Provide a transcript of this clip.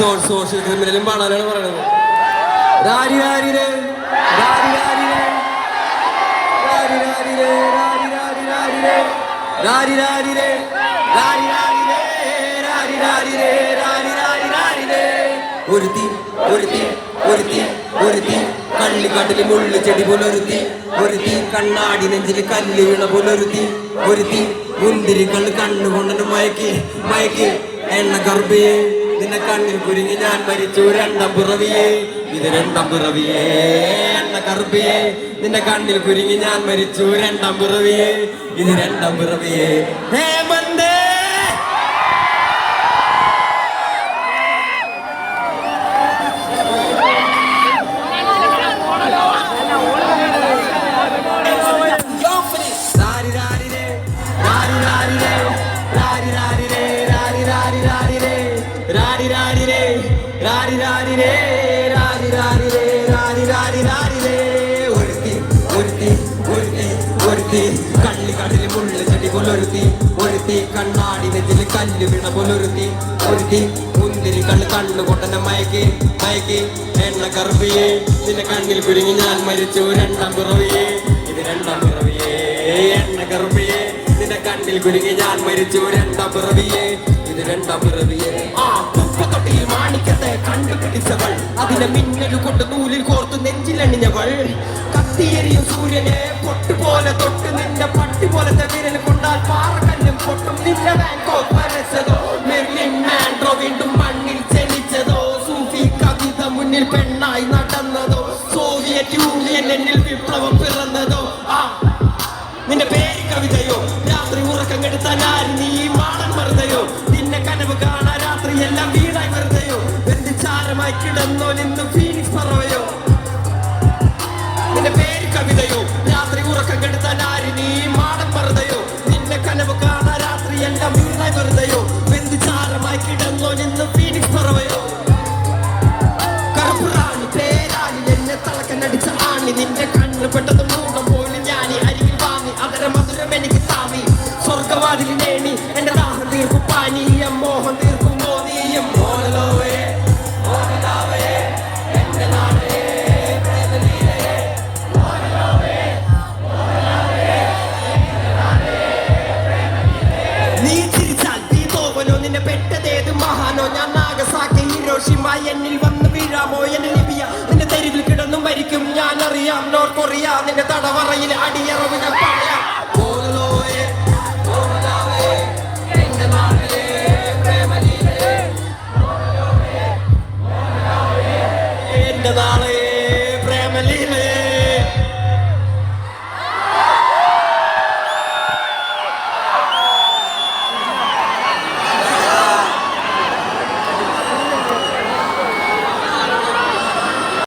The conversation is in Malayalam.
സോഷ്യൽ ക്രിമിനലും പാടാനാണ് പറയണത്. രാരി രാരി രാരിരെ രാരി രാരി രാരി രാരിരെ രാരി രാരിരെ രാരി രാരിരെ രാരി രാരിരെ രാരി രാരി രാരിരെ ഒരുത്തി ഒരുത്തി ഒരുത്തി ഒരുത്തി. കള്ളിക്കാട്ടിൽ മുള്ളു ചെടി പുലരുത്തി. ഒരുത്തി കണ്ണാടി നെഞ്ചിൽ കല്ല് വീണ പുലരുത്തി. ഒരുത്തി മുന്തിരി കള്ള് കണ്ണുകൊണ്ടു മയക്കി മയക്കി. എണ്ണ ഗർഭിയെ നിന്നെ കണ്ണിൽ കുരുങ്ങി ഞാൻ മരിച്ചു. രണ്ടാം പിറവിയെ. ഇത് രണ്ടാം പിറവിയെ. എന്ന കറുപ്പിയേ. നിന്റെ കണ്ണിൽ കുരുങ്ങി ഞാൻ മരിച്ചു. രണ്ടാം പിറവിയെ. ഇത് രണ്ടാം പിറവിയെ. ഹേമന്തേ രാരിരേ, രാരി രാരി രേ രാരി രാരി രേ രാരി രാരിരേ, രാരി രാരി രാരിരേ. ഒരുത്തി, ഒരുത്തി, ഒരുത്തി, ഒരുത്തി, കടലിൽ മുള്ളു ചെടി പോലൊരുത്തി ഒരുത്തി കണ്ണാടി നെഞ്ചിൽ കല്ല് വീണ പോലൊരുത്തി ഒരുത്തി മുന്തിരി കണ്ണ് കണ്ണു കൊട്ടനെ മയക്കി മയക്കി. എണ്ണ കറുപ്പിയെ. നിന്റെ കണ്ണിൽ കുരുങ്ങി ഞാൻ മരിച്ചു രണ്ടാം പിറവിയെ. ഇത് രണ്ടാം പിറവിയെ. എണ്ണ കറുപ്പിയെ. നിന്റെ കണ്ണിൽ കുരുങ്ങി ഞാൻ മരിച്ചു രണ്ടാം പിറവിയെ. ഇത് രണ്ടാം പിറവിയെ. ആ കുപ്പത്തൊട്ടിയിൽ മാണിക്കത്തെ കണ്ടുപിടിച്ചവൾ. അതിനെ മിന്നൽ കൊണ്ട് നൂലിൽ കോർത്ത് നെഞ്ചിലണിഞ്ഞവൾ. കത്തിയെറിയും സൂര്യനെ പൊട്ടുപോലെ തൊട്ട് നിന്റെ പട്ടി പോലത്തെ വിരൽ കൊണ്ടാൽ പാറക്കല്ലും പൊട്ടും നിന്റെ ബാങ്കോ വരച്ചതോ. മെർലിൻ മാൻഡ്രോ വീണ്ടും മണ്ണിൽ ജനിച്ചതോ. സൂഫി കവിത മുന്നിൽ പെണ്ണായി നടന്നതോ. സോവിയറ്റ് യൂണിയൻ എന്നിൽ വിപ്ലവം പിറന്നതോ. ആ നിന്റെ പേര് കവിതയോ? രാത്രി ഉറക്കം കെടുത്താൻ ആര് നീ കിടന്നോ നിന്ന് ഫീനിക്സ് പറവയോ? നിന്റെ പേര് കവിതയോ? രാത്രി ഉറക്കം കെടുത്താൻ ആര് നീ മാടം പറതയോ നിന്നെ കനവ് കാണാൻ രാത്രി എല്ലാം വീടായി വെറുതെയോ? ചാരമായി കിടന്നോ നിന്ന് ഫീനിക്സ് പറവയോ? നിന്നെ പെട്ടതേത് മഹാനോ? ഞാൻ നാഗസാക്കി ഹിരോഷിമ എന്നിൽ വന്ന് വീഴാമോ? എന്നെ ലിബിയ നിന്റെ തെരുവിൽ കിടന്നു മരിക്കും. ഞാൻ അറിയാം നോർത്ത് കൊറിയ നിന്റെ